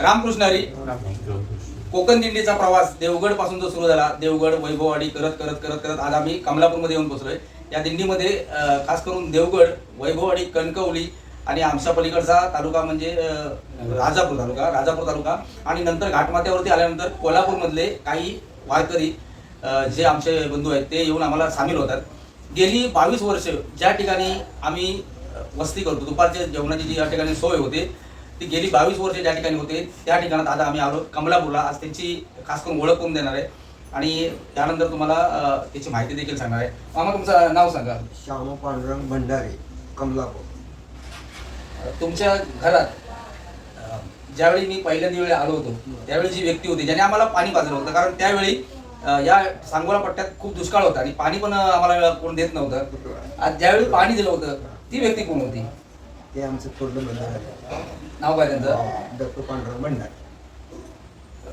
रामकृष्ण हरी. कोकण दिंडीचा प्रवास देवगडपासून जो सुरू झाला देवगड वैभववाडी करत करत करत करत आज आम्ही कमलापूरमध्ये येऊन पोहोचलोय. या दिंडीमध्ये खास करून देवगड वैभववाडी कणकवली आणि आमच्या पलीकडचा तालुका म्हणजे राजापूर तालुका राजापूर तालुका आणि नंतर घाटमाथ्यावरती आल्यानंतर कोल्हापूरमधले काही वारकरी जे आमचे बंधू आहेत ते येऊन आम्हाला सामील होतात. गेली बावीस वर्ष ज्या ठिकाणी आम्ही वस्ती करतो दुपारच्या जेवणाची जी या ठिकाणी सोय होते ती गेली बावीस वर्ष ज्या ठिकाणी होते त्या ठिकाणात आज आम्ही आलो. कमलापूरला आज त्यांची खास करून ओळख करून देणार आहे. आणि त्यानंतर तुम्हाला त्याची माहिती देखील सांगणार आहे. मामा तुमचं नाव सांगा. श्याम पांडुरंग भंडारे कमलापूर. तुमच्या घरात ज्यावेळी मी पहिल्यांदा वेळी आलो होतो त्यावेळी जी व्यक्ती होती ज्याने आम्हाला पाणी पाजलं होतं. कारण त्यावेळी या सांगोला पट्ट्यात खूप दुष्काळ होता आणि पाणी पण आम्हाला कोण देत नव्हतं. आज ज्यावेळी पाणी दिलं होतं ती व्यक्ती कोण होती? ते आमचं थोडं भंडारे नाव काय त्यांचं? डॉक्टर पांडुरंग भंडारे.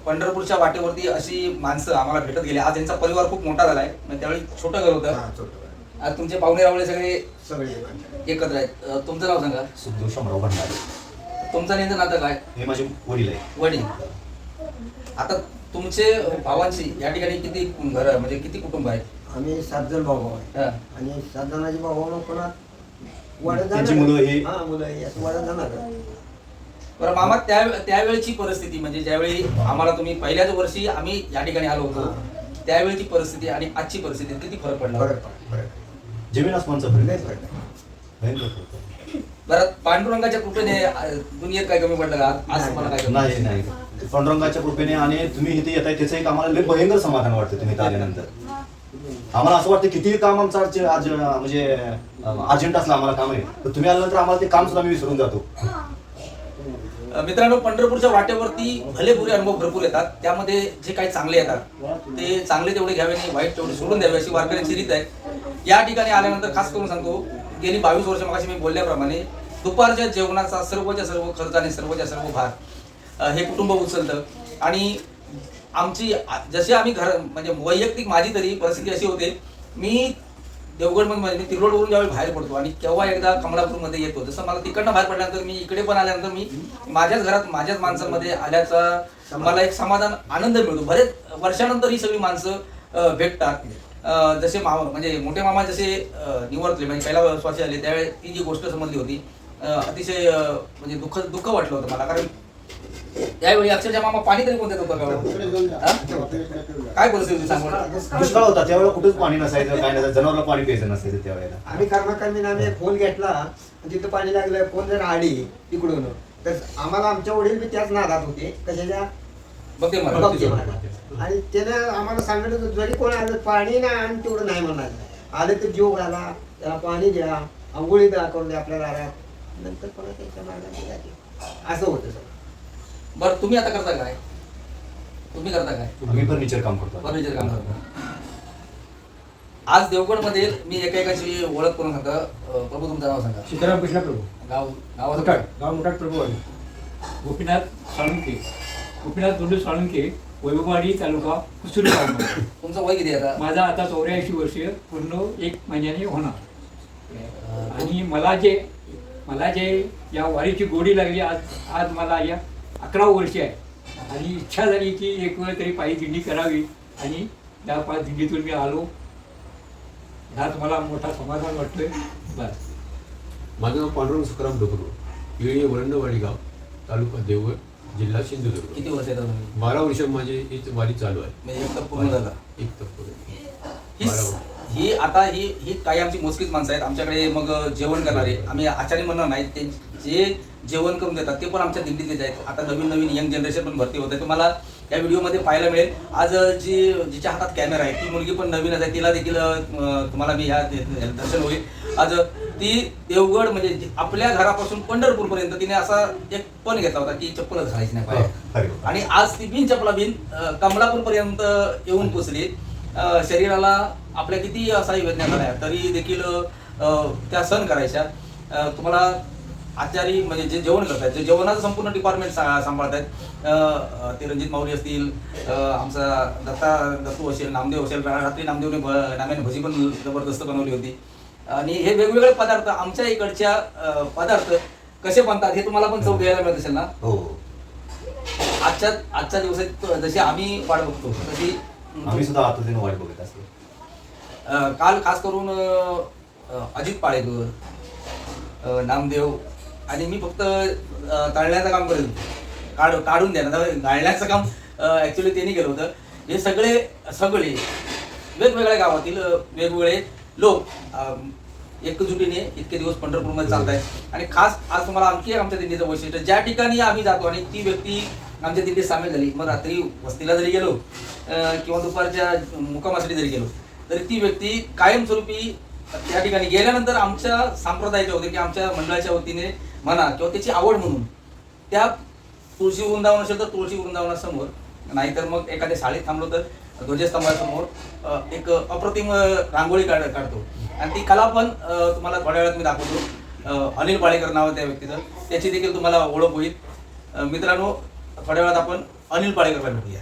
पंढरपूरच्या वाटेवरती अशी माणसं आम्हाला भेटत गेली. आज यांचा परिवार खूप मोठा झालाय. म्हणजे त्यावेळी छोटं घर होतं. हा छोटं आज तुमचे पाहुणे रावळे सगळे सगळे एकत्र. एकत्र आहेत. अं, तुमचं नाव सांगा. सुखदेव शामराव भंडारे. तुमचं नेमकं नातं काय? हे माझे वडील आहे वडील. आता तुमचे भावांची या ठिकाणी किती घर म्हणजे किती कुटुंब आहेत? आम्ही सात जण भाऊ भाऊ आहे. हा. आणि सात जणांची भाऊ भाऊ कोणा वाढत त्यांची मुलं ही- हा मुलं ही बरं मामा त्या त्यावेळची परिस्थिती म्हणजे ज्यावेळी आम्हाला तुम्ही पहिल्याच वर्षी आम्ही या ठिकाणी आलो होतो त्यावेळची परिस्थिती आणि आजची परिस्थिती किती फरक पडला? फरक पड- फरक जमीन आसमानचा फरक फरक आहे. भयंकर फरक आहे. बरं पांडुरंगाच्या कृपेने अं, दुनियेत काय कमी पडलं का? आज तुम्हाला काय नाही. नाही पांडुरंगाच्या कृपेने आणि तुम्ही इथे येताय त्याचं एक आम्हाला लय भयंकर समाधान वाटतं तुम्ही इथं आल्यानंतर. आम्हाला असं वाटतं किती काम आमचं आज म्हणजे अर्जंट असलं आम्हाला काम आहे. तर तुम्ही आल्यानंतर आम्हाला ते काम सुद्धा मी विसरून जातो. मित्रांनो पंढरपूरच्या वाटेवरती भले बुरे अनुभव भरपूर येतात. त्यामध्ये जे काही चांगले येतात ते चांगले तेवढे घ्यावे आणि वाईट तेवढे सोडून द्यावे अशी वारकऱ्यांची रीत आहे. या ठिकाणी आल्यानंतर खास करून सांगतो गेली बावीस वर्ष मगाशी मी बोलल्याप्रमाणे दुपारच्या जेवणाचा सर्वच्या सर्व खर्च आणि सर्वच्या सर्व भार हे कुटुंब उचलतं. आणि आमची जशी आम्ही घर म्हणजे वैयक्तिक माझी तरी परिस्थिती अशी होते मी देवगडमध्ये म्हणजे मी तिरोडवरून ज्यावेळी बाहेर पडतो आणि केव्हा एकदा कमलापूरमध्ये येतो जसं मला तिकडनं बाहेर पडल्यानंतर मी इकडे पण आल्यानंतर मी माझ्याच घरात माझ्याच माणसांमध्ये आल्याचा मला एक समाधान आनंद मिळतो. बरेच वर्षानंतर ही सगळी माणसं भेटतात. जसे मामा म्हणजे मोठे मामा जसे निवडले म्हणजे पहिला श्वासी आले त्यावेळी ती जी गोष्ट समजली होती अतिशय म्हणजे दुःख दुःख वाटलं होतं मला. कारण त्यावेळी अक्षरशः मामा पाणी तरी कोणत्या? काय परिस्थिती होती सांग. दुष्काळ होता त्यावेळेला कुठेच पाणी नसायचं काय नसायचं जनावरला पाणी प्यायचं नसायचं त्यावेळेला. आम्ही कर्मकर्मीने आम्ही एक फोन घेतला तिथं पाणी लागलं फोन जर आली तिकडून तर आम्हाला आमच्या वडील बी त्याच नादात होते कशाच्या? बघते मला. आणि त्यानं आम्हाला सांगितलं जरी कोण आलं पाणी नाही आणि तेवढं नाही म्हणायचं. आलं तर जीव घाला त्याला पाणी द्या आंघोळी द्या करून द्या आपल्या दारात. नंतर कोणा त्यांच्या मार्गाने जाते असं होतं सर बरं तुम्ही आता करता काय? तुम्ही करता काय? आम्ही फर्निचर काम करतो. फर्निचर काम करता. आज देवगडमध्ये मी एकेकाची ओळख करून सांगतो. अं, प्रभू तुमचं नाव सांगा. सीताराम कृष्ण प्रभू. गाव गावाचं मुठाट. गाव मुठाट प्रभू आहे. गोपीनाथ साळुंके गोपीनाथ दोंडू साळुंके वैभववाडी तालुका कुसुरी गाव तुमचं वय किती आहे आता? माझा आता चौऱ्याऐंशी वर्ष पूर्ण एक महिन्याने होणार. आणि मला जे मला जे या वारीची गोडी लागली आज आज मला या अकरा वर्ष आहे. आणि इच्छा झाली की एक वेळ तरी पायी दिंडी करावी. आणि त्या पाच दिंडीतून मी आलो. ह्यात मला मोठा समाधान वाटतोय. बस. माझं नाव पांडुरंग सुखराम डोकरू येळी वरंडवाडी गाव तालुका देवगड जिल्हा सिंधुदुर्ग. किती वर्ष बारा वर्ष माझी ही वारी चालू आहे. म्हणजे एक तर पूर्ण झाला. एक तप ही ही आता ही ही काही आमची मोजकीच माणसं आहेत. आमच्याकडे मग जेवण करणारे आम्ही आचार्य म्हणणार नाही. ते जे जेवण करून देतात. ते पण आमच्या दिंडीतलेच आहेत. आता नवीन नवीन यंग जनरेशन पण भरती होत आहे तुम्हाला या व्हिडिओमध्ये पाहायला मिळेल. आज जी जिच्या हातात कॅमेरा आहे ती मुलगी पण नवीनच आहे. तिला देखील तुम्हाला मी ह्या दर्शन होईल. आज ती देवगड म्हणजे आपल्या घरापासून पंढरपूरपर्यंत तिने असा एक पण घेतला होता की चप्पलच घालायची नाही पाहिजे अरे आणि आज ती बिन चपला बिन कमलापूर पर्यंत येऊन पोचली. शरीराला आपल्या किती असा वेदना झाल्या तरी देखील त्या सहन करायच्या. तुम्हाला आचारी म्हणजे जे जेवण करतात जे जेवणाचं संपूर्ण डिपार्टमेंट सांभाळत आहेत ते रणजित माऊली असतील आमचा दत्ता दत्तू असेल नामदेव असेल रात्री नामदेवने नाम्याने भजी पण जबरदस्त बनवली होती. आणि हे वेगवेगळे पदार्थ आमच्या इकडच्या पदार्थ कसे बनतात हे तुम्हाला पण चव घ्यायला मिळत असेल ना? हो. आजच्या आजच्या दिवसात जशी आम्ही वाट बघतो तशी आम्ही सुद्धा आतुरतेने वाट बघत असतो. काल खास करून अजित पाळेकर नामदेव आणि मी फक्त तळण्याचं काम करेन काढ काढून द्या गाळण्याचं काम ॲक्च्युली त्यांनी केलं होतं. हे सगळे सगळे वेगवेगळ्या गावातील वेगवेगळे लोक एकजुटीने इतके दिवस पंढरपूरमध्ये चालत आहेत आणि खास आज तुम्हाला आणखी एक आमच्या दिंडीचं वैशिष्ट्य ज्या ठिकाणी आम्ही जातो आणि ती व्यक्ती आमच्या दिंडीत सामील झाली. मग रात्री वस्तीला जरी गेलो किंवा दुपारच्या मुकामासाठी जरी गेलो तरी ती व्यक्ती कायमस्वरूपी त्या ठिकाणी गेल्यानंतर आमच्या संप्रदायाच्या होते की आमच्या मंडळाच्या वतीने म्हणा किंवा त्याची आवड म्हणून. त्या तुळशी वृंदावन असेल तर तुळशी वृंदावनासमोर. नाहीतर मग एखाद्या शाळेत थांबलो तर ध्वजस्तंभासमोर एक अप्रतिम रांगोळी काढ काढतो. आणि ती कला पण तुम्हाला थोड्या वेळात मी दाखवतो. अनिल पाळेकर नाव आहे त्या व्यक्तीचं. त्याची देखील तुम्हाला ओळख होईल. मित्रांनो थोड्या वेळात आपण अनिल पाळेकरला भेटूया.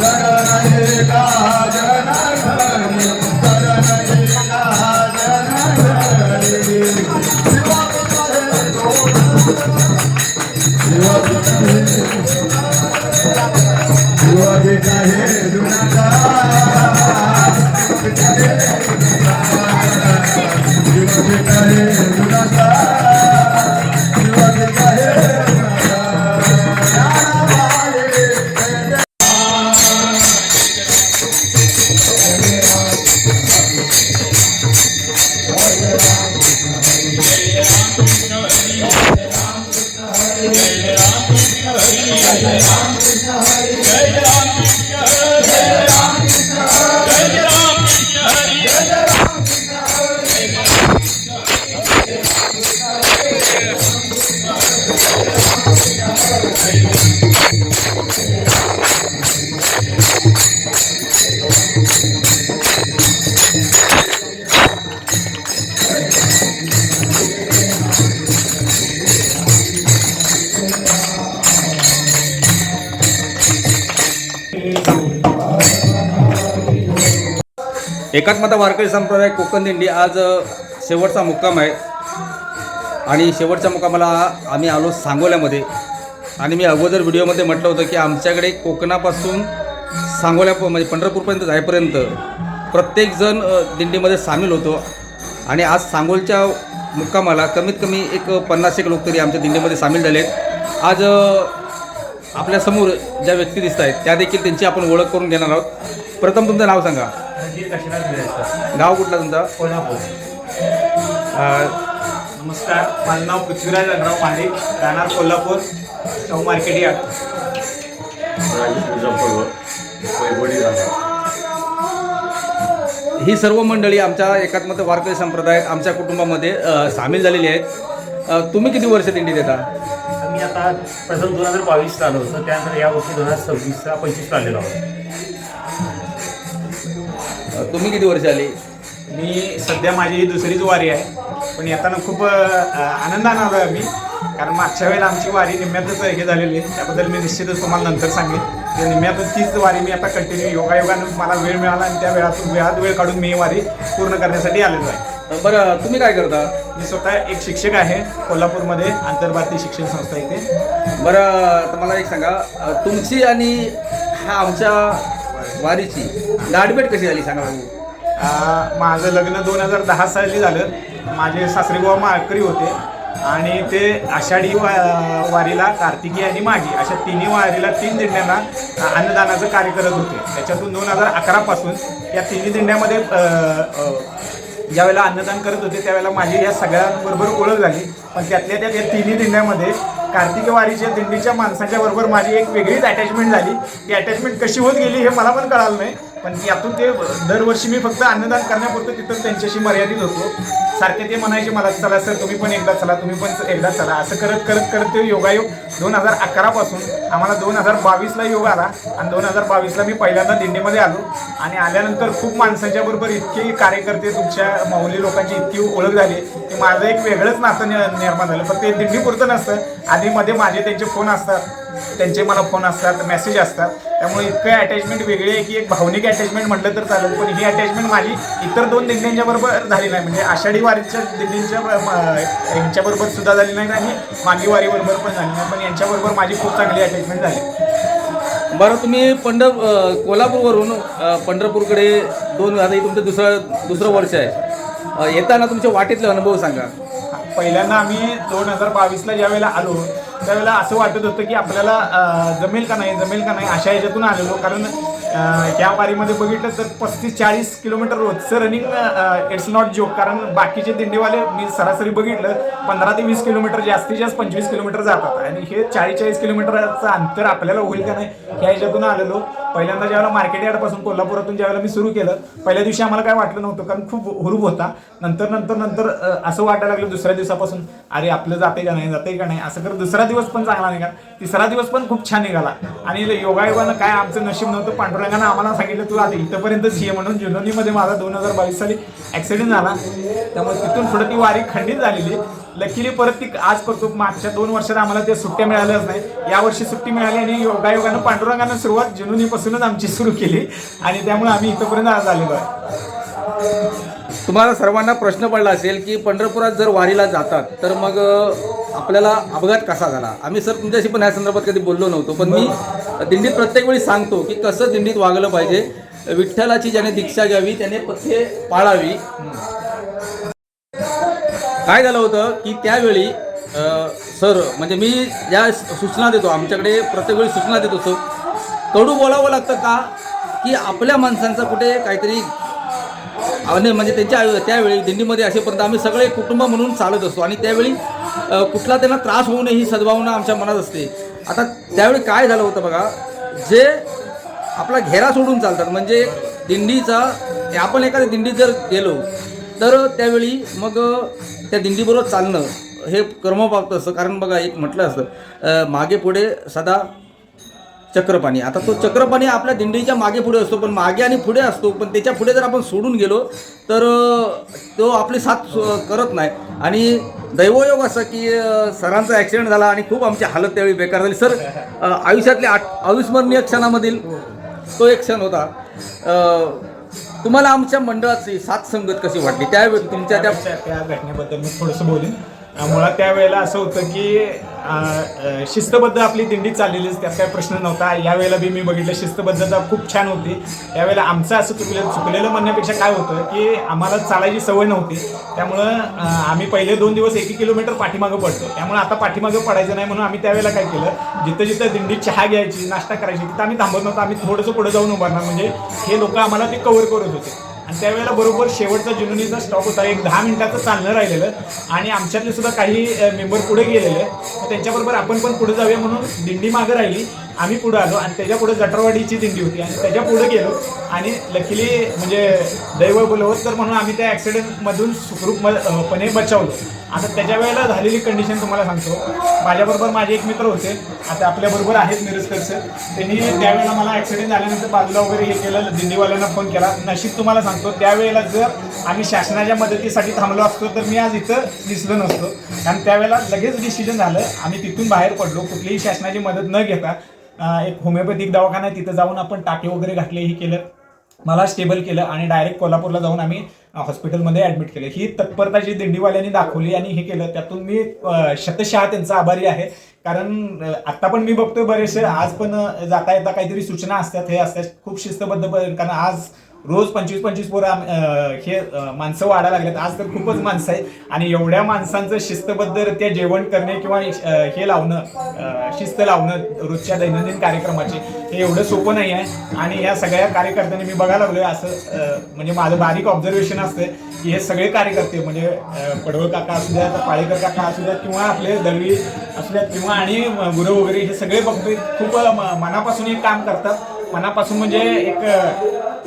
जगन का जगन एकात्मता वारकरी संप्रदाय कोकण दिंडी आज शेवटचा मुक्काम आहे. आणि शेवटच्या मुक्कामाला आम्ही आलो सांगोल्यामध्ये. आणि मी अगोदर व्हिडिओमध्ये म्हटलं होतं की आमच्याकडे कोकणापासून सांगोल्या म्हणजे पंढरपूरपर्यंत जाईपर्यंत प्रत्येकजण दिंडीमध्ये सामील होतो. आणि आज सांगोलच्या मुक्कामाला कमीत कमी एक पन्नास एक लोक तरी आमच्या दिंडीमध्ये सामील झाले आहेत आज आपल्यासमोर ज्या व्यक्ती दिसत आहेत त्या देखील त्यांची आपण ओळख करून घेणार आहोत. प्रथम तुमचं नाव सांगा. गाव कुठला तुमचा? कोल्हापूर. अ, नमस्कार माझं नाव पृथ्वीराज रंगराव पांडे राहणार कोल्हापूर शाहू मार्केट यार्ड. ही सर्व मंडळी आमच्या एकात्मत वारकरी संप्रदायात आमच्या कुटुंबामध्ये सामील झालेली आहेत. तुम्ही किती वर्ष दिंडी देता मी आता प्रथम दोन हजार बावीसला आलो होतो त्यानंतर यावर्षी दोन हजार सव्वीसला पंचवीसला आलेलो आहोत. तुम्ही किती वर्ष आली? मी सध्या माझी ही दुसरीच वारी आहे. पण येताना खूप आनंदानं आलो आहे आम्ही. कारण मागच्या वेळेला आमची वारी निम्म्यातच हे झालेली आहे. त्याबद्दल मी निश्चितच तुम्हाला नंतर सांगेन. त्या निम्म्यातून तीच वारी मी आता कंटिन्यू योगायोगानं मला वेळ मिळाला आणि त्या वेळातून वेळात वेळ काढून मी ही वारी पूर्ण करण्यासाठी आलेलो आहे. बरं तुम्ही काय करता? मी स्वतः एक शिक्षक आहे कोल्हापूरमध्ये आंतरभारतीय शिक्षण संस्था इथे. बरं तर मला एक सांगा. तुमची आणि ह्या आमच्या वारीची गाठभेट कशी झाली सांगा भाऊ आ, माझं लग्न दोन हजार दहा साली झालं. माझे सासरे बुवा माळकरी होते. आणि ते आषाढी वा वारीला कार्तिकी आणि माघी अशा तिन्ही वारीला तीन दिंड्यांना अन्नदानाचं कार्य करत होते. त्याच्यातून दोन हजार अकरापासून या तिन्ही दिंड्यामध्ये अ, अ, ज्यावेळेला अन्नदान करत होते त्यावेळेला माझी या सगळ्यांबरोबर ओळख झाली. पण त्यातल्या त्यात या तिन्ही दिंड्यामध्ये कार्तिक वारीच्या दिंडीच्या माणसाच्या बरोबर माझी एक वेगळीच अटॅचमेंट झाली. ती अटॅचमेंट कशी होत गेली हे मला पण कळालं नाही. पण यातून ते दरवर्षी मी फक्त अन्नदान करण्यापुरतं तिथं त्यांच्याशी मर्यादित होतो. सारखे ते म्हणायचे मला चला सर तुम्ही पण एकदा चला तुम्ही पण एकदा चला. असं करत करत करत ते योगायोग दोन हजार अकरापासून आम्हाला दोन हजार बावीसला योग आला आणि दोन हजार बावीसला मी पहिल्यांदा दिंडीमध्ये आलो. आणि आल्यानंतर खूप माणसांच्या बरोबर इतके कार्यकर्ते तुमच्या माऊली लोकांची इतकी ओळख झाली की माझं एक वेगळंच नातं निर्माण झालं. फक्त ते दिंडीपुरतं नसतं. आधीमध्ये माझे त्यांचे फोन असतात. त्यांचे मला फोन असतात मेसेज असतात. त्यामुळे इतकं अटॅचमेंट वेगळी आहे की एक भावनिक अटॅचमेंट म्हटलं तर चालेल. पण ही अटॅचमेंट माझी इतर दोन दिंड्यांच्या बरोबर झाली नाही. म्हणजे आषाढी वारीच्या दिंडींच्या यांच्याबरोबर सुद्धा झाली नाही आणि मागी वारीबरोबर पण झाली नाही. पण यांच्याबरोबर माझी खूप चांगली अटॅचमेंट झाली. बरं तुम्ही पंढर कोल्हापूरवरून पंढरपूरकडे दोन आता तुमचं दुसरं दुसरं वर्ष आहे. येताना तुमच्या वाटेतले अनुभव सांगा. पहिल्यांदा आम्ही दोन हजार बावीसला ज्या वेळेला आलो त्यावेळेला असं वाटत होतं की आपल्याला जमेल का नाही जमेल का नाही अशा ह्याच्यातून आलेलो. कारण या ह्या बघितलं तर पस्तीस चाळीस किलोमीटर रोजचं रनिंग इट्स नॉट जोक कारण बाकीचे दिंडीवाले मी सरासरी बघितलं पंधरा ते वीस किलोमीटर जास्तीत जास्त पंचवीस किलोमीटर जातात. आणि हे चाळीस चाळीस किलोमीटरचं अंतर आपल्याला होईल का नाही ह्या ह्याच्यातून आलेलो. पहिल्यांदा ज्यावेळेला मार्केट यार्डपासून कोल्हापुरातून ज्यावेळेला मी सुरू केलं पहिल्या दिवशी आम्हाला काय वाटलं नव्हतं कारण खूप हुरूप होता. नंतर नंतर नंतर असं वाटायला लागलं दुसऱ्या दिवसापासून अरे आपलं जाते का नाही जाते का नाही? असं करत दुसरा दिवस पण चांगला निघाला. तिसरा दिवस पण खूप छान निघाला. आणि योगायोगानं काय आमचं नशीब नव्हतं पांडुरंगानं आम्हाला सांगितलं तू आता इथंपर्यंत ये म्हणून जुनोनीमध्ये माझा दोन हजार बावीस साली ॲक्सिडेंट झाला. त्यामुळे तिथून पुढे ती वारी खंडित झालेली लकीली परत ती आज करतो. मागच्या दोन वर्षात आम्हाला ते सुट्ट्या मिळाल्याच नाही. यावर्षी सुट्टी मिळाली आणि योगायोगानं पांडुरंगानं सुरुवात जुनुनीपासूनच आमची सुरू केली. आणि त्यामुळे आम्ही इथंपर्यंत आज आलेलो आहे. तुम्हाला सर्वांना प्रश्न पडला असेल की पंढरपुरात जर वारीला जातात तर मग आपल्याला अपघात कसा झाला? आम्ही सर तुमच्याशी पण ह्या संदर्भात कधी बोललो नव्हतो पण मी दिंडीत प्रत्येक वेळी सांगतो की कसं दिंडीत वागलं पाहिजे. विठ्ठलाची ज्याने दीक्षा घ्यावी त्याने पथ्ये पाळावी. काय झालं होतं की त्यावेळी सर म्हणजे मी ज्या सूचना देतो आमच्याकडे प्रत्येक वेळी सूचना देत असतो कडू बोलावं लागतं का? की आपल्या माणसांचा कुठे काहीतरी आणि म्हणजे त्यांच्या त्यावेळी दिंडीमध्ये असेपर्यंत आम्ही सगळे कुटुंब म्हणून चालत असतो आणि त्यावेळी कुठला त्यांना त्रास होऊ नये ही सद्भावना आमच्या मनात असते. आता त्यावेळी काय झालं होतं बघा जे आपला घेरा सोडून चालतात म्हणजे दिंडीचा आपण एखाद्या दिंडीत जर गेलो तर त्यावेळी मग त्या दिंडीबरोबर चालणं हे क्रमप्राप्त असतं. कारण बघा एक म्हटलं असतं मागे पुढे सदा चक्रपाणी. आता तो चक्रपाणी आपल्या दिंडीच्या मागे पुढे असतो पण मागे आणि पुढे असतो पण त्याच्या पुढे जर आपण सोडून गेलो तर तो आपली साथ करत नाही. आणि दैवयोग असं की सरांचा ॲक्सिडेंट झाला आणि खूप आमची हालत त्यावेळी बेकार झाली. सर आयुष्यातल्या आठ अविस्मरणीय क्षणामधील तो एक क्षण होता. तुम्हाला आमच्या मंडळाची साथ संगत कशी वाटली? त्यावेळी तुमच्या त्या त्या घटनेबद्दल मी थोडंसं बोलेन. मुळात त्यावेळेला असं होतं की शिस्तबद्ध आपली दिंडी चाललेलीच त्यात काही प्रश्न नव्हता. यावेळेला बी मी बघितलं शिस्तबद्धता खूप छान होती. त्यावेळेला आमचं असं चुकलेलं चुकलेलं म्हणण्यापेक्षा काय होतं की आम्हाला चालायची सवय नव्हती. त्यामुळं आम्ही पहिले दोन दिवस एक एक किलोमीटर पाठीमागं पडतो. त्यामुळे आता पाठीमागं पडायचं नाही म्हणून आम्ही त्यावेळेला काय केलं जिथं जिथं दिंडी चहा घ्यायची नाश्ता करायची तिथं आम्ही थांबत नव्हतो. आम्ही थोडंसं पुढे जाऊन उभारणार. म्हणजे हे लोक आम्हाला ते कव्हर करत होते. आणि त्यावेळेला बरोबर शेवटचा जुनुनीचा स्टॉप होता. एक दहा मिनिटाचं चालणं राहिलेलं. आणि आमच्यातले सुद्धा काही मेंबर पुढे गेलेले. त्यांच्याबरोबर आपण पण पुढे जाऊया म्हणून दिंडी मागं राहिली. आम्ही पुढे आलो आणि त्याच्या पुढे जटरवाडीची दिंडी होती आणि त्याच्या पुढे गेलो. आणि लकीली म्हणजे दैव बोलवत तर म्हणून आम्ही त्या ॲक्सिडेंटमधून सुखरूपपणे बचावलो. आता त्याच्या वेळेला झालेली कंडिशन तुम्हाला सांगतो. माझ्याबरोबर माझे एक मित्र होते. आता आपल्याबरोबर आहेत मिरजकर सर त्यांनी त्यावेळेला मला ॲक्सिडेंट झाल्यानंतर बाजूला वगैरे हे केलं दिंडीवाल्यांना फोन केला. नशीब तुम्हाला सांगतो त्यावेळेला जर आम्ही शासनाच्या मदतीसाठी थांबलो असतो तर मी आज इथं दिसलो नसतो. कारण त्यावेळेला लगेच डिसिजन झालं. आम्ही तिथून बाहेर पडलो. कुठलीही शासनाची मदत न घेता एक होमिओपॅथिक दवाखाना आहे तिथं जाऊन आपण टाके वगैरे घातले हे केलं. मला स्टेबल केलं आणि डायरेक्ट कोल्हापूरला जाऊन आम्ही हॉस्पिटलमध्ये ॲडमिट केलं. ही तत्परता जी दिंडीवाल्यांनी दाखवली आणि हे केलं त्यातून मी शतशहा शतशः त्यांचा आभारी आहे. कारण आत्ता पण मी बघतोय बरेचसे आज पण जाता येता काहीतरी सूचना असतात हे असतात. खूप शिस्तबद्ध कारण आज रोज पंचवीस पंचवीस पोरं आम- हे माणसं वाढायला लागलेत. आज तर खूपच माणसं आहेत. आणि एवढ्या माणसांचं शिस्तबद्धरित्या जेवण करणे किंवा हे लावणं शिस्त लावणं रोजच्या दैनंदिन कार्यक्रमाचे हे एवढं सोपं नाही आहे. आणि या सगळ्या कार्यकर्त्यांनी मी बघायला लागलोय असं म्हणजे माझं बारीक ऑब्झर्वेशन असतं की हे सगळे कार्यकर्ते म्हणजे पडवळ काका असू द्यात पाळेकर काका असू द्यात किंवा आपले दळवी असू द्यात किंवा आणि गुरु वगैरे हे सगळे बघतोय. खूप म- मनापासून हे काम करतात. मनापासून म्हणजे एक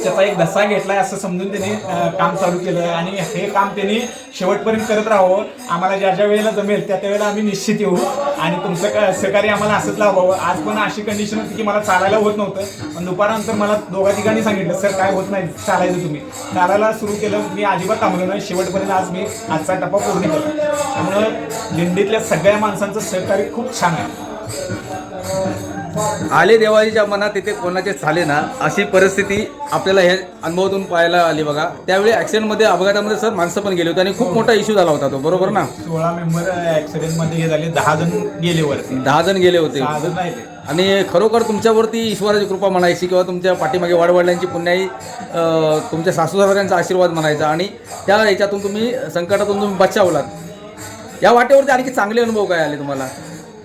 त्याचा एक धसा घेतलाय असं समजून त्यांनी काम चालू केलं. आणि हे काम त्यांनी शेवटपर्यंत करत राहावं. आम्हाला ज्या ज्या वेळेला जमेल त्या त्या वेळेला आम्ही निश्चित येऊ. आणि तुमचं सहकार्य आम्हाला असंच लावावं. आज पण अशी कंडिशन होती की मला चालायला होत नव्हतं. पण दुपारानंतर मला दोघा ठिकाणी सांगितलं सर काय होत नाही चालायचं तुम्ही. चालायला सुरू केलं मी अजिबात थांबलो नाही. शेवटपर्यंत आज मी आजचा टप्पा पूर्ण केला. त्यामुळं दिंडीतल्या सगळ्या माणसांचं सहकार्य खूप छान आहे. आले देवाजीच्या मनात तिथे कोणाचे झाले ना अशी परिस्थिती आपल्याला ह्या अनुभवातून पाहायला आली बघा. त्यावेळी ॲक्सिडेंटमध्ये अपघातामध्ये सर माणसं पण गेली होती आणि खूप मोठा इश्यू झाला होता तो बरोबर ना? सोळा मेंबर ऍक्सिडेंटमध्ये हे झाले दहा जण गेले वरती. दहा जण गेले होते. सहा जण राहिले. आणि खरोखर तुमच्यावरती ईश्वराची कृपा म्हणायची किंवा तुमच्या पाठीमागे वाडवडिलांची पुण्याई अं, तुमच्या सासूसासऱ्यांचा आशीर्वाद म्हणायचा आणि त्या याच्यातून तुम्ही संकटातून तुम्ही बचावलात. या वाटेवरती आणखी चांगले अनुभव काय आले तुम्हाला?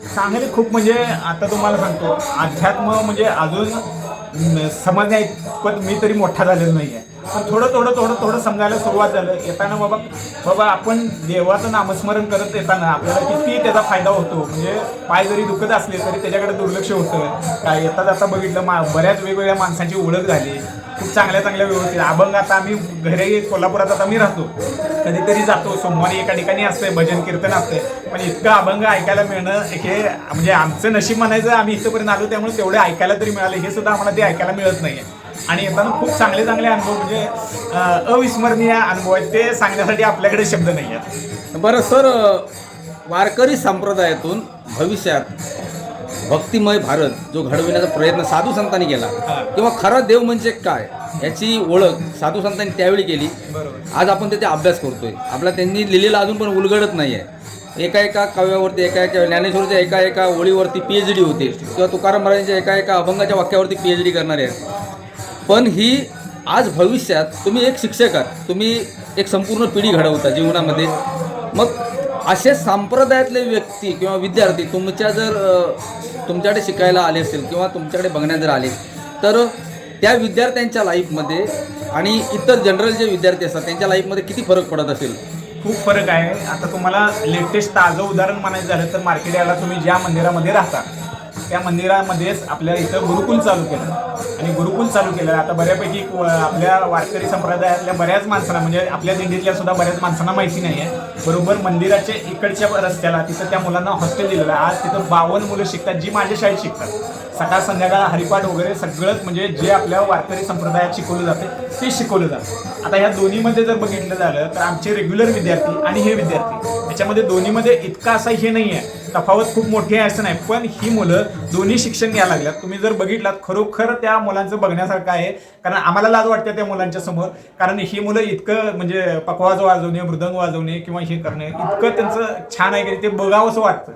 चांगले खूप म्हणजे आता तुम्हाला सांगतो अध्यात्म म्हणजे अजून म, समजण्या पण मी तरी मोठा झालेलो नाही आहे थोडं थोडं थोडं थोडं समजायला सुरुवात झालं. येताना बाबा बाबा आपण देवाचं नामस्मरण करत येताना आपल्याला किती त्याचा फायदा होतो. म्हणजे पाय जरी दुखत असले तरी त्याच्याकडे दुर्लक्ष होतं. काय येता जाता बघितलं मा बऱ्याच वेगवेगळ्या माणसांची ओळख झाली. खूप चांगल्या चांगल्या व्यवस्थित. अभंग आता आम्ही घरी कोल्हापुरात आता मी राहतो. कधीतरी जातो. सोमवारी एका ठिकाणी असतंय भजन कीर्तन असतंय पण इतकं अभंग ऐकायला मिळणं हे म्हणजे आमचं नशीब म्हणायचं आम्ही इथंपर्यंत आलो त्यामुळे तेवढे ऐकायला तरी मिळाले. हे सुद्धा आम्हाला ते ऐकायला मिळत नाहीये. आणि येताना खूप चांगले चांगले अनुभव म्हणजे अविस्मरणीय अनुभव आहेत. ते सांगण्यासाठी आपल्याकडे शब्द नाही आहेत. बरं सर वारकरी संप्रदायातून भविष्यात भक्तिमय भारत जो घडविण्याचा प्रयत्न साधू संतांनी केला किंवा खरा देव म्हणजे काय याची ओळख साधू संतांनी त्यावेळी केली. आज आपण त्याचा अभ्यास करतोय. आपला त्यांनी लिहिलेला अजून पण उलगडत नाही आहे एका एका काव्यावरती एका एका ज्ञानेश्वरच्या एका एका ओळीवरती पी एच डी होते किंवा तुकाराम महाराजांच्या एका एका अभंगाच्या वाक्यावरती पी एच डी करणारे आहेत. पण ही आज भविष्यात तुम्ही एक शिक्षक आहात. तुम्ही एक संपूर्ण पिढी घडवता जीवनामध्ये. मग असे संप्रदायातले व्यक्ती किंवा विद्यार्थी तुमच्या जर तुमच्याकडे शिकायला आले असतील किंवा तुमच्याकडे बघण्यात जर आले तर त्या विद्यार्थ्यांच्या लाईफमध्ये आणि इतर जनरल जे विद्यार्थी असतात त्यांच्या लाईफमध्ये किती फरक पडत असेल? खूप फरक आहे. आता तुम्हाला लेटेस्ट ताजं उदाहरण म्हणायचं झालं तर मार्केट याला तुम्ही ज्या मंदिरामध्ये राहता त्या मंदिरामध्येच आपल्या इथं गुरुकुल चालू केलं. आणि गुरुकुल चालू केलं. आता बऱ्यापैकी आपल्या वारकरी संप्रदायातल्या बऱ्याच माणसांना म्हणजे आपल्या दिंडीतल्या सुद्धा बऱ्याच माणसांना माहिती नाही आहे बरोबर मंदिराच्या इकडच्या रस्त्याला तिथं त्या मुलांना हॉस्टेल दिलेलं आहे. आज तिथं बावन्न मुलं शिकतात जी माझ्या शाळेत शिकतात. सकाळ संध्याकाळ हरिपाठ वगैरे सगळंच म्हणजे जे आपल्या वारकरी संप्रदायात शिकवलं जाते ते शिकवलं जातं. आता ह्या दोन्हीमध्ये जर बघितलं झालं तर आमचे रेग्युलर विद्यार्थी आणि हे विद्यार्थी याच्यामध्ये दोन्हीमध्ये इतका असा हे नाही आहे तफावत खूप मोठी आहे असं नाही पण ही मुलं दोन्ही शिक्षण घ्यायला लागल्यात. तुम्ही जर बघितलात खरोखर त्या मुलांचं बघण्यासारखं आहे. कारण आम्हाला लाज वाटते त्या मुलांच्या समोर. कारण ही मुलं इतकं म्हणजे पकवाज वाजवणे मृदंग वाजवणे किंवा हे करणे इतकं त्यांचं छान आहे की ते बघावंसं वाटतं.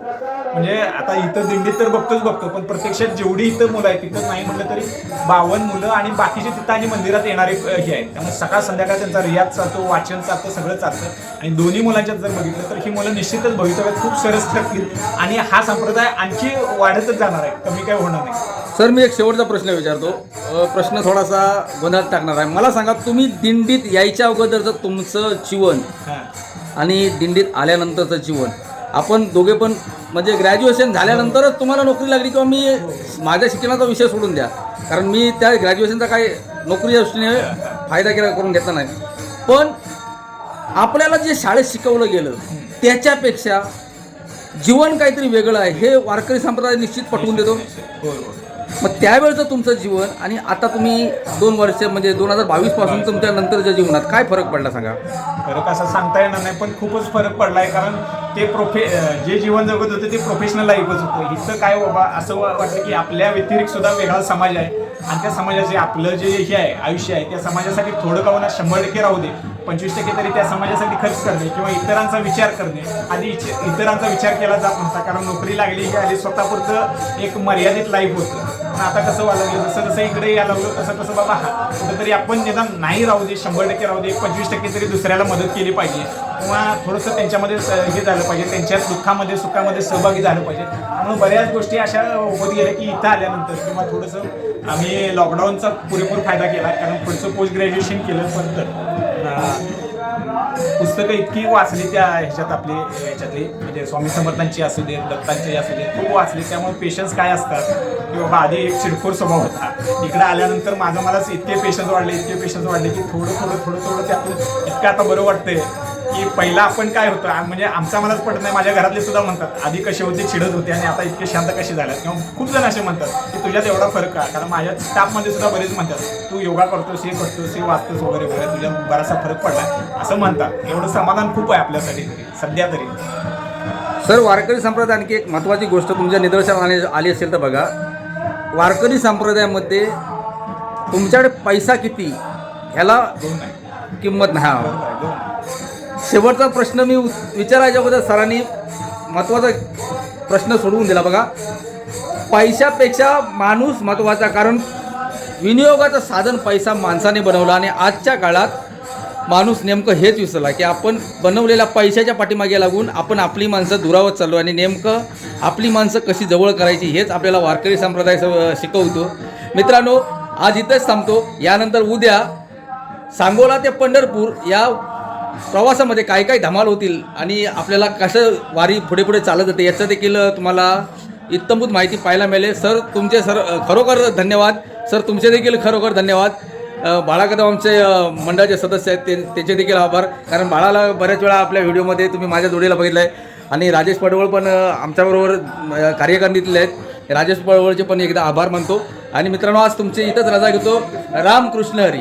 म्हणजे आता इथं दिंडीत तर बघतोच बघतो पण प्रत्यक्षात जेवढी इथं मुलं आहेत तिथं नाही म्हटलं तरी बावन्न मुलं आणि बाकीचे तिथं आणि मंदिरात येणारे हे आहेत. त्यामुळे सकाळ संध्याकाळ त्यांचा रियाज चालतो वाचन चालतं सगळं चालतं. आणि दोन्ही मुलांच्यात जर बघितलं तर ही मुलं निश्चितच भवितव्यात खूप सरस ठरतील. आणि हा संप्रदाय आणखी वाढतच जाणार आहे. कमी काय होणार नाही. सर मी एक शेवटचा प्रश्न विचारतो. प्रश्न थोडासा गोंधळात टाकणार आहे. मला सांगा तुम्ही दिंडीत यायच्या अगोदरचं तुमचं जीवन आणि दिंडीत आल्यानंतरचं जीवन आपण दोघे पण म्हणजे ग्रॅज्युएशन झाल्यानंतरच तुम्हाला नोकरी लागली किंवा मी माझ्या शिक्षणाचा विषय सोडून द्या. कारण मी त्या ग्रॅज्युएशनचा काही नोकरीच्या दृष्टीने फायदा केला करून घेतला नाही. पण आपल्याला जे शाळेत शिकवलं गेलं त्याच्यापेक्षा जीवन काहीतरी वेगळं आहे हे वारकरी संप्रदाय निश्चित पटवून देतो. मग त्यावेळचं तुमचं जीवन आणि आता तुम्ही दोन वर्ष म्हणजे दोन हजार बावीसपासून तुमच्या नंतरच्या जीवनात काय फरक पडला सांगा? फरक असं सांगता येणार नाही पण खूपच फरक पडलाय कारण ते प्रोफे जे जीवन जगत होते ते प्रोफेशनल लाईफच होतं. इथं काय बाबा असं वाटतं की आपल्या व्यतिरिक्त सुद्धा वेगळा समाज आहे. आणि त्या समाजाचे आपलं जे हे आहे आयुष्य आहे त्या समाजासाठी थोडं का होणार शंभर टक्के राहू दे. पंचवीस टक्के तरी त्या समाजासाठी खर्च करणे किंवा इतरांचा विचार करणे आधी इच- इतरांचा विचार केला जात नव्हता. कारण नोकरी लागली की आधी स्वतःपुरतं एक मर्यादित लाईफ होतं. पण आता कसं व्हायला लागलं? जसं जसं इकडे यायला लागलो तसं तसं बाबा हा कुठेतरी आपण निदान नाही राहू दे शंभर टक्के राहू दे पंचवीस टक्के तरी दुसऱ्याला मदत केली पाहिजे. किंवा थोडंसं त्यांच्यामध्ये स- हे झालं पाहिजे त्यांच्या दुःखामध्ये सुखामध्ये सहभागी झालं पाहिजे. म्हणून बऱ्याच गोष्टी अशा होत गेल्या की इथं आल्यानंतर किंवा थोडंसं आम्ही लॉकडाऊनचा पुरेपूर फायदा केला कारण पुढचं पोस्ट ग्रॅज्युएशन केलं पण तर पुस्तकं इतकी वाचली त्या ह्याच्यात आपली ह्याच्यातली म्हणजे स्वामी समर्थांची असू देत दत्तांची असू देत खूप वाचली. त्यामुळे पेशन्स काय असतात की बाबा आधी एक चिडखोर स्वभाव होता. इकडे आल्यानंतर माझं मलाच इतके पेशन्स वाढले इतके पेशन्स वाढले की थोडं थोडं थोडं थोडं त्यातून इतकं आता बरं वाटतंय. की पहिला आपण काय होतं आ- म्हणजे आमचा मलाच पडत नाही माझ्या घरातले सुद्धा म्हणतात आधी कसे होते चिडत होते आणि आता इतके शांत कसे झाल्यात किंवा खूप जण असे म्हणतात की तुझ्यात एवढा फरक का? कारण माझ्या स्टाफमध्ये सुद्धा बरेच म्हणतात तू योगा करतोस हे करतोस हे वाचतोस वगैरे वगैरे तुझ्यात बराचसा फरक पडला. असं म्हणतात. एवढं समाधान खूप आहे आपल्यासाठी तरी सध्या तरी. सर वारकरी संप्रदाय आणखी एक महत्त्वाची गोष्ट तुमच्या निदर्शनास आली आली असेल तर बघा. वारकरी संप्रदायामध्ये तुमच्याकडे पैसा किती? ह्याला दोन आहे. किंमत नाही. हा. बरोबर आहे, दोन आहे. शेवटचा प्रश्न मी उ- विचारायच्या अगोदर सरांनी महत्त्वाचा प्रश्न सोडवून दिला बघा. पैशापेक्षा माणूस महत्त्वाचा कारण विनियोगाचं साधन पैसा माणसाने बनवला आणि आजच्या काळात माणूस नेमकं हेच विसरला की आपण बनवलेल्या पैशाच्या पाठीमागे लागून आपण आपली माणसं दुरावत चाललो आणि नेमकं आपली माणसं कशी जवळ करायची हेच आपल्याला वारकरी संप्रदाय शिकवतो. मित्रांनो आज इथंच थांबतो. यानंतर उद्या सांगोला ते पंढरपूर या प्रवासामध्ये काय काय धमाल होतील आणि आपल्याला कसं वारी पुढे पुढे चालत जाते याचं देखील तुम्हाला इत्तमभूत माहिती पाहायला मिळेल. सर तुमचे सर खरोखर धन्यवाद. सर तुमचे देखील खरोखर धन्यवाद. बाळा कदम आमचे मंडळाचे सदस्य आहेत ते त्याचे देखील आभार. कारण बाळाला बऱ्याच वेळा आपल्या व्हिडिओमध्ये तुम्ही माझ्या जोडीला बघितलं आहे आणि राजेश पडवळ पण आमच्याबरोबर अ, आहेत. राजेश पडवळचे पण एकदा आभार मानतो. आणि मित्रांनो आज तुमचे इथंच रजा घेतो. रामकृष्ण हरी.